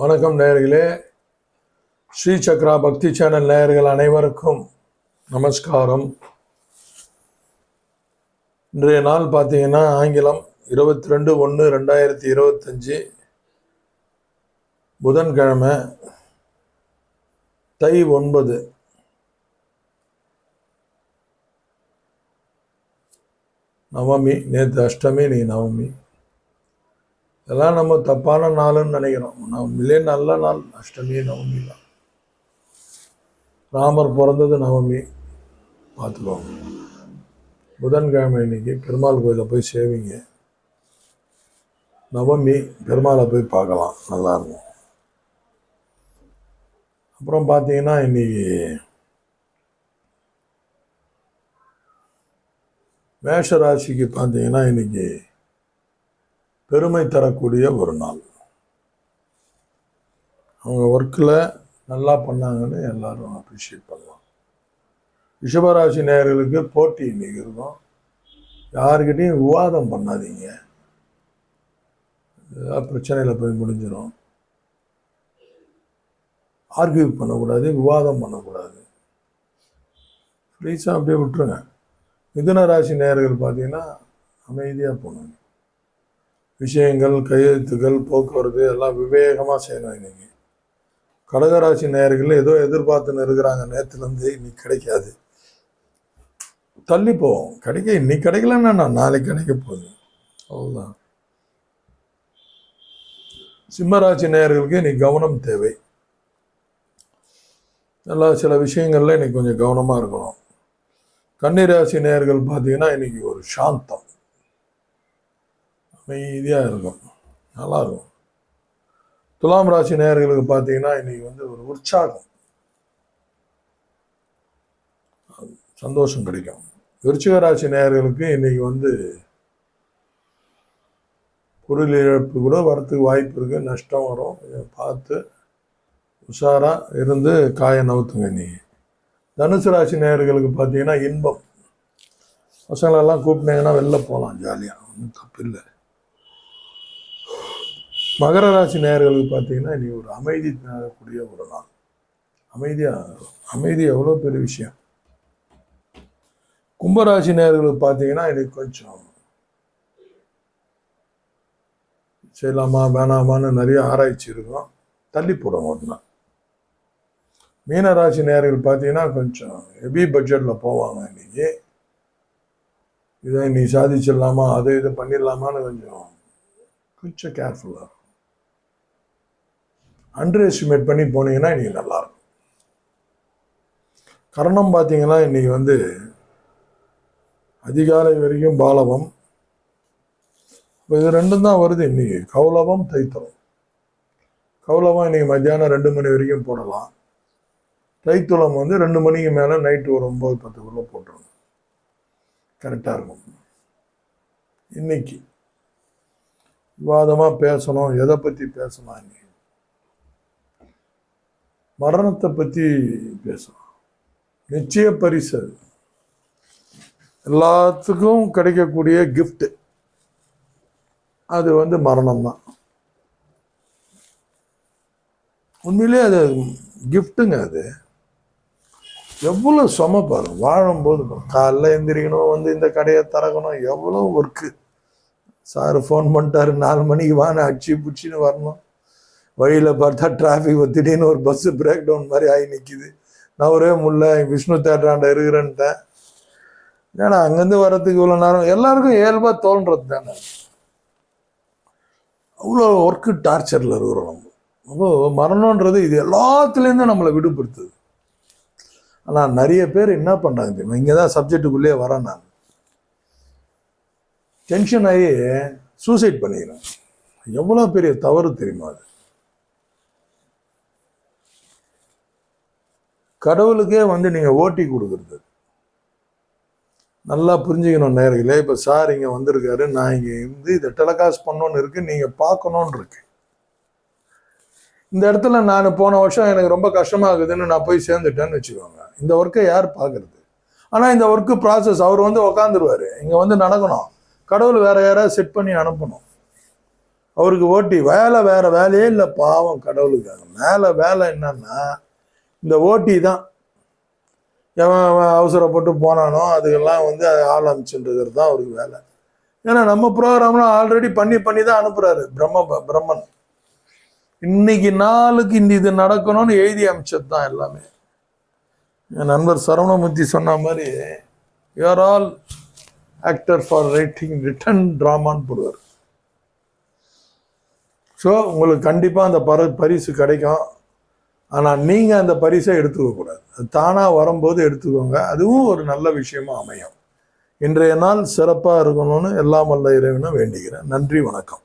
வணக்கம் நேயர்களே. ஸ்ரீ சக்ரா பக்தி சேனல் நேயர்கள் அனைவருக்கும் நமஸ்காரம். இன்றைய நாள் பார்த்தீங்கன்னா ஆங்கிலம் இருபத்தி ரெண்டு ஒன்று ரெண்டாயிரத்தி இருபத்தஞ்சி புதன்கிழமை தை ஒன்பது. நவமி நேற்று அஷ்டமி நீ நவமி. இதெல்லாம் நம்ம தப்பான நாளுன்னு நினைக்கிறோம். நவமிலே நல்ல நாள் அஷ்டமி நவமி தான். ராமர் பிறந்தது நவமி. பார்த்துக்கோங்க. புதன்கிழமை இன்னைக்கு பெருமாள் கோயிலில் போய் சேவிங்க. நவமி பெருமாளை போய் பார்க்கலாம். நல்லா இருக்கும். அப்புறம் பார்த்தீங்கன்னா இன்னைக்கு மேஷ ராசிக்கு பார்த்தீங்கன்னா இன்னைக்கு பெருமை தரக்கூடிய ஒரு நாள். அவங்க ஒர்க்கில் நல்லா பண்ணாங்கன்னு எல்லாரும் அப்ரிஷியேட் பண்ணலாம். ரிஷபராசி நேயர்களுக்கு போட்டி இன்னைக்கு இருக்கும் யாருக்கிட்டையும் விவாதம் பண்ணாதீங்க. ஏதாவது பிரச்சனையில் போய் முடிஞ்சிடும் ஆர்கியூ பண்ணக்கூடாது விவாதம் பண்ணக்கூடாது. ப்ளீஸாக அப்படியே விட்டுருங்க. மிதுன ராசி நேயர்கள் பார்த்தீங்கன்னா அமைதியாக போனாங்க விஷயங்கள் கையெழுத்துக்கள் போக்குவரத்து எல்லாம் விவேகமாக செய்யணும் இன்னைக்கு. கடகராசி நேயர்கள் ஏதோ எதிர்பார்த்துன்னு இருக்கிறாங்க நேற்றுலேருந்து இன்னைக்கு கிடைக்காது. தள்ளி போவோம். கிடைக்க இன்னைக்கு கிடைக்கலன்னா நான் நாளைக்கு கிடைக்க போகுது. அவ்வளோதான் சிம்மராசி நேயர்களுக்கு இன்னைக்கு கவனம் தேவை. எல்லா சில விஷயங்கள்ல இன்னைக்கு கொஞ்சம் கவனமாக இருக்கணும். கன்னிராசி நேயர்கள் பார்த்தீங்கன்னா இன்னைக்கு ஒரு சாந்தம். அமைதியாக இருக்கும். நல்லாயிருக்கும் துலாம் ராசி நேயர்களுக்கு பார்த்தீங்கன்னா இன்னைக்கு வந்து ஒரு உற்சாகம். சந்தோஷம் கிடைக்கும். விருச்சிக ராசி நேயர்களுக்கு இன்னைக்கு வந்து பொருள் இழப்பு கூட வரத்துக்கு வாய்ப்பு இருக்கு. நஷ்டம் வரும். பார்த்து உஷாராக இருந்து காய நவுத்துங்க நீ தனுசு ராசி நேயர்களுக்கு பார்த்தீங்கன்னா இன்பம். பசங்களெல்லாம் கூப்பிட்டீங்கன்னா வெளில போகலாம் ஜாலியாக ஒன்றும் தப்பு இல்லை. மகர ராசி நேர்களுக்கு பார்த்தீங்கன்னா நீ ஒரு அமைதி தரக்கூடிய ஒரு நாள். அமைதியாக அமைதி எவ்வளோ பெரிய விஷயம். கும்பராசி நேர்களுக்கு பார்த்தீங்கன்னா இன்னைக்கு கொஞ்சம் செய்யலாமா வேணாமான்னு நிறைய ஆராய்ச்சி இருக்கும். தள்ளி போடும் ஒன்றா மீனராசி நேயர்கள் பார்த்தீங்கன்னா கொஞ்சம் ஹெவி பட்ஜெட்டில் போவாங்க இன்னைக்கு. இதை நீ சாதிச்சிடலாமா அதை இதை பண்ணிடலாமான்னு கொஞ்சம் கொஞ்சம் கேர்ஃபுல்லாக இருக்கும். அண்டர் எஸ்டிமேட் பண்ணி போனீங்கன்னா இன்றைக்கி நல்லாயிருக்கும். கரணம் பார்த்தீங்கன்னா இன்னைக்கு வந்து அதிகாலை வரைக்கும் பாலவம். இப்போ இது ரெண்டும் தான் வருது இன்றைக்கி கௌலவம் தைத்தலம். கௌலவம் இன்னைக்கு மத்தியானம் ரெண்டு மணி வரைக்கும் போடலாம். தைத்துளம் வந்து ரெண்டு மணிக்கு மேலே நைட்டு ஒரு ஒம்பது பத்துக்குள்ளே போட்டுருங்க கரெக்டாக இருக்கும். இன்னைக்கு. விவாதமாக பேசணும். எதை பற்றி பேசலாம் இன்னைக்கு? மரணத்தை பற்றி பேசணும் நிச்சய பரிசு அது. எல்லாத்துக்கும் கிடைக்கக்கூடிய கிஃப்ட்டு அது வந்து மரணம் தான் உண்மையிலே அது கிஃப்ட்டுங்க அது. எவ்வளோ சும பாருங்க. வாழும்போது காலைல எந்திரிக்கணும் வந்து இந்த கடையை திறக்கணும் எவ்வளோ ஒர்க்கு சார் ஃபோன் பண்ணிட்டாரு. நாலு மணிக்கு வான்னு அடிச்சு பிடிச்சின்னு வரணும். வழியில் பார்த்தா டிராஃபிக் திடீர்னு ஒரு பஸ்ஸு பிரேக் டவுன் மாதிரி ஆகி நிற்கிது நான் ஒரே முல்ல விஷ்ணு தேட்டராண்ட இருக்கிறேன்ட்டேன். ஏன்னா அங்கேருந்து வர்றதுக்கு இவ்வளோ நேரம்? எல்லாருக்கும் இயல்பாக தோன்றது தானே. அவ்வளோ ஒர்க்கு டார்ச்சரில் இருக்கிறோம் நம்ம. அப்போ மரணன்றது இது எல்லாத்துலேருந்து நம்மளை விடுபடுத்துது. ஆனால் நிறைய பேர் என்ன பண்ணுறாங்க தெரியுமா? இங்கே தான் சப்ஜெக்டுக்குள்ளேயே வரேன் நான். டென்ஷன் ஆகி சூசைட் பண்ணிக்கிறேன் எவ்வளோ பெரிய தவறு தெரியுமா அது? கடவுளுக்கே வந்து நீங்கள் ஓட்டி கொடுக்குறது. நல்லா புரிஞ்சுக்கணும் நேர்களே இப்போ சார் இங்கே வந்திருக்காரு நான் இங்கே இருந்து இதை டெலகாஸ்ட் பண்ணோன்னு இருக்கு நீங்கள் பார்க்கணுன்னு இருக்கு. இந்த இடத்துல நான் போன வருஷம் எனக்கு ரொம்ப கஷ்டமாகுதுன்னு நான் போய் சேர்ந்துட்டேன்னு வச்சுக்கோங்க. இந்த ஒர்க்கை யார் பார்க்கறது? ஆனால் இந்த ஒர்க்கு ப்ராசஸ் அவர் வந்து உக்காந்துருவார். இங்கே வந்து நடக்கணும். கடவுள் வேற யாராவது செட் பண்ணி அனுப்பணும். அவருக்கு ஓட்டி வேலை வேற வேலையே இல்லை பாவம் கடவுளுக்காக மேலே வேலை என்னன்னா இந்த ஓட்டி தான். எவன் அவன் அவசரப்பட்டு போனானோ அதுக்கெல்லாம் வந்து ஆள் அமைச்சுன்றது தான் அவருக்கு வேலை. ஏன்னா நம்ம ப்ரோக்ராம்லாம் ஆல்ரெடி பண்ணி பண்ணி தான் அனுப்புறாரு பிரம்ம பிரம்மன். இன்னைக்கு நாளுக்கு இந்த இது நடக்கணும்னு எழுதி அமைச்சது தான் எல்லாமே. என் நண்பர் சரவணமூர்த்தி சொன்ன மாதிரி you are all actor for writing written ட்ராமான்னு போடுவார். ஸோ உங்களுக்கு கண்டிப்பாக அந்த பர பரிசு கிடைக்கும். ஆனால் நீங்கள் அந்த பரிசை எடுத்துக்கக்கூடாது அது தானாக வரும்போது எடுத்துக்கோங்க. அதுவும் ஒரு நல்ல விஷயமா அமையும். இன்றைய நாள் சிறப்பாக இருக்கணும்னு எல்லாம் வல்ல இறைவனை வேண்டிக்கிறேன் நன்றி வணக்கம்.